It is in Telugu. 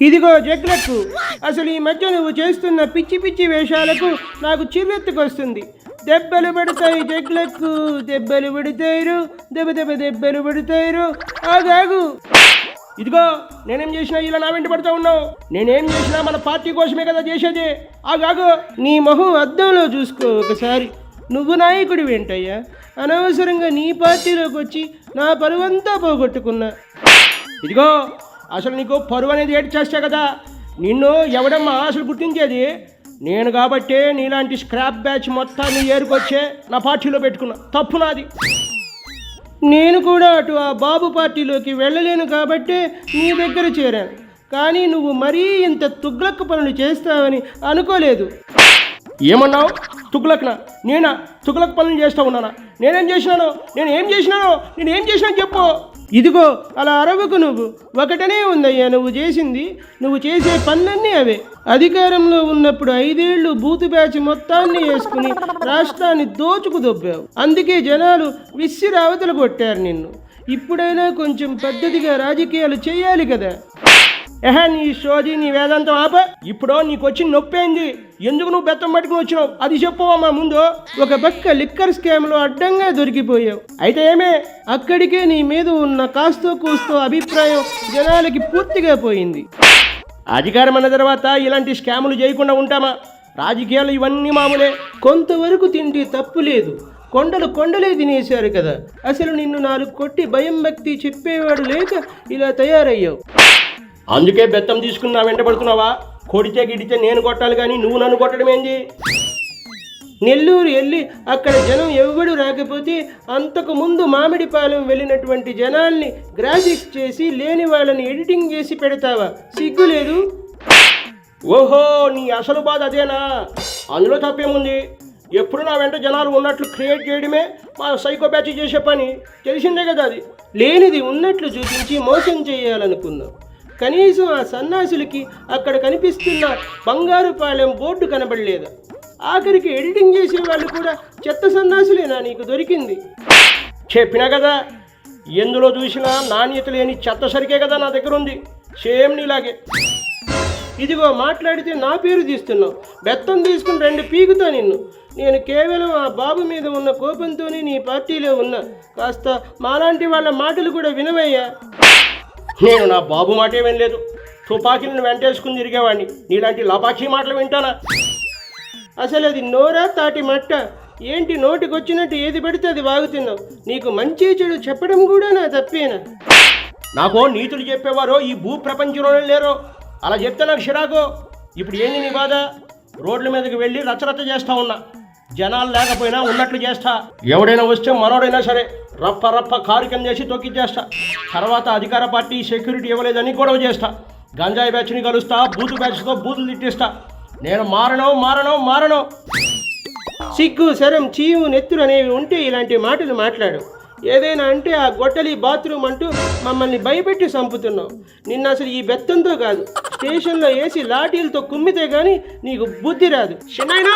ఇదిగో జగ్లక్కు అసలు ఈ మధ్య నువ్వు చేస్తున్న పిచ్చి పిచ్చి వేషాలకు నాకు చిర్రెత్తుకొస్తుంది దెబ్బలు పడతాయి జగ్లక్కు దెబ్బలు పడతాయిరు దెబ్బ దెబ్బ దెబ్బలు పడతాయిరు. ఆగాగు ఇదిగో నేనేం చేసినా ఇలా నా వెంట పడుతూ ఉన్నావు. నేనేం చేసినా మన పార్టీ కోసమే కదా చేసేది. ఆగాగు నీ మొహం అద్దంలో చూసుకో ఒకసారి. నువ్వు నాయకుడి వెంటయ్యా. అనవసరంగా నీ పార్టీలోకి వచ్చి నా పరువంతా పోగొట్టుకున్నా. ఇదిగో అసలు నీకు పరువు అనేది ఏటి చేస్తా కదా? నిన్ను ఎవడమ్మా అసలు గుర్తించేది? నేను కాబట్టే నీలాంటి స్క్రాప్ బ్యాచ్ మొత్తాన్ని ఏరుకొచ్చే నా పార్టీలో పెట్టుకున్నా తప్పు నాది. నేను కూడా అటు ఆ బాబు పార్టీలోకి వెళ్ళలేను కాబట్టి నీ దగ్గర చేరాను. కానీ నువ్వు మరీ ఇంత తుగ్లక్ పనులు చేస్తావని అనుకోలేదు. ఏమన్నావు? తుగ్లక్నా? నేనా? తుగ్లక్ పనులు చేస్తా ఉన్నానా? నేనేం చేసినాను? నేను ఏం చేసినాను? నేను ఏం చేసినా చెప్పు. ఇదిగో అలా అరవకు నువ్వు. ఒకటనే ఉందయ్యా నువ్వు చేసింది. నువ్వు చేసే పనులన్నీ అవే. అధికారంలో ఉన్నప్పుడు ఐదేళ్ళు బూతు బ్యాచ్ మొత్తాన్ని వేసుకుని రాష్ట్రాన్ని దోచుకు దొబ్బావు. అందుకే జనాలు విసిరావతలు కొట్టారు నిన్ను. ఇప్పుడైనా కొంచెం పద్ధతిగా రాజకీయాలు చేయాలి కదా. ఎహ నీ సోది నీ వేదాంతం ఆప. ఇప్పుడు నీకు వచ్చిన నొప్పేంది. ఎందుకు నువ్వు బెత్తం పట్టుకుని వచ్చినావు? అది చెప్పవమ్మా ముందు. ఒక పక్క లిక్కర్ స్కామ్లో అడ్డంగా దొరికిపోయావు. అయితే ఏమే? అక్కడికే నీ మీద ఉన్న కాస్తో కూస్తో అభిప్రాయం జనాలకి పూర్తిగా పోయింది. అధికారం అన్న తర్వాత ఇలాంటి స్కాములు చేయకుండా ఉంటామా? రాజకీయాలు ఇవన్నీ మామూలే. కొంతవరకు తింటే తప్పు లేదు. కొండలు కొండలే తినేశారు కదా. అసలు నిన్ను నాలుగు కొట్టి భయం భక్తి చెప్పేవాడు లేక ఇలా తయారయ్యావు. అందుకే బెత్తం తీసుకున్నా వెంటబడుతున్నావా? కొడితే గిడితే నేను కొట్టాలి కానీ నువ్వు నన్ను కొట్టడం ఏంది? నెల్లూరు వెళ్ళి అక్కడ జనం ఎవడు రాకపోతే అంతకు ముందు మామిడిపాలెం వెళ్ళినటువంటి జనాల్ని గ్రాఫిక్స్ చేసి లేని వాళ్ళని ఎడిటింగ్ చేసి పెడతావా? సిగ్గులేదు ఓహో నీ అసలు బాధ అదేనా? అందులో తప్పేముంది? ఎప్పుడు నా వెంట జనాలు ఉన్నట్లు క్రియేట్ చేయడమే మా సైకో చేసే పని. తెలిసిందే కదా అది. లేనిది ఉన్నట్లు చూపించి మోసం చేయాలనుకుందాం. కనీసం ఆ సన్నాసులకి అక్కడ కనిపిస్తున్న బంగారు పాలెం బోర్డు కనబడలేదు. ఆఖరికి ఎడిటింగ్ చేసే వాళ్ళు కూడా చెత్త సన్నాసులేనా నీకు దొరికింది? చెప్పినా కదా ఎందులో చూసినా నాణ్యత లేని చెత్త సరికే కదా నా దగ్గర ఉంది సేమ్ నీలాగే. ఇదిగో మాట్లాడితే నా పేరు తీస్తున్నావు. బెత్తం తీసుకుని రెండు పీకుతా నిన్ను. నేను కేవలం ఆ బాబు మీద ఉన్న కోపంతోనే నీ పార్టీలో ఉన్నా. కాస్త మాలాంటి వాళ్ళ మాటలు కూడా వినవయ్యా. నేను నా బాబు మాటే వినలేదు. తుపాకీలను వెంటేసుకుని తిరిగేవాడిని నీలాంటి లపాక్షి మాటలు వింటానా? అసలు అది నోరా తాటి మట్ట? ఏంటి నోటికొచ్చినట్టు ఏది పెడితే అది వాగుతున్నావు? నీకు మంచి చెడు చెప్పడం కూడా నా తప్పేనా? నాకు నీతులు చెప్పేవారో ఈ భూ ప్రపంచంలోనే లేరో. అలా చెప్తే నాకు చిరాకు ఇప్పుడు ఏంది నీ బాధ? రోడ్ల మీదకి వెళ్ళి రచ్చరచ్చ చేస్తా ఉన్నా. జనాలు లేకపోయినా ఉన్నట్లు చేస్తా. ఎవడైనా వస్తే మనోడైనా సరే రప్ప రప్ప కారు కింద చేసి తొక్కిచ్చేస్తా తర్వాత అధికార పార్టీ సెక్యూరిటీ ఇవ్వలేదని గొడవ చేస్తా. గంజాయి బ్యాచ్ని కలుస్తా బూతు బ్యాచ్తో బూతులు తిట్టిస్తా. నేను మారను మారను మారను. సిగ్గు శరం చీము నెత్తురు అనేవి ఉంటే ఇలాంటి మాటలు మాట్లాడు. ఏదైనా అంటే ఆ గొట్టలి బాత్రూమ్ అంటూ మమ్మల్ని భయపెట్టి చంపుతున్నావు. నిన్న అసలు ఈ బెత్తంతో కాదు. స్టేషన్లో వేసి లాఠీలతో కుమ్మితే కానీ నీకు బుద్ధి రాదు. చిన్నైనా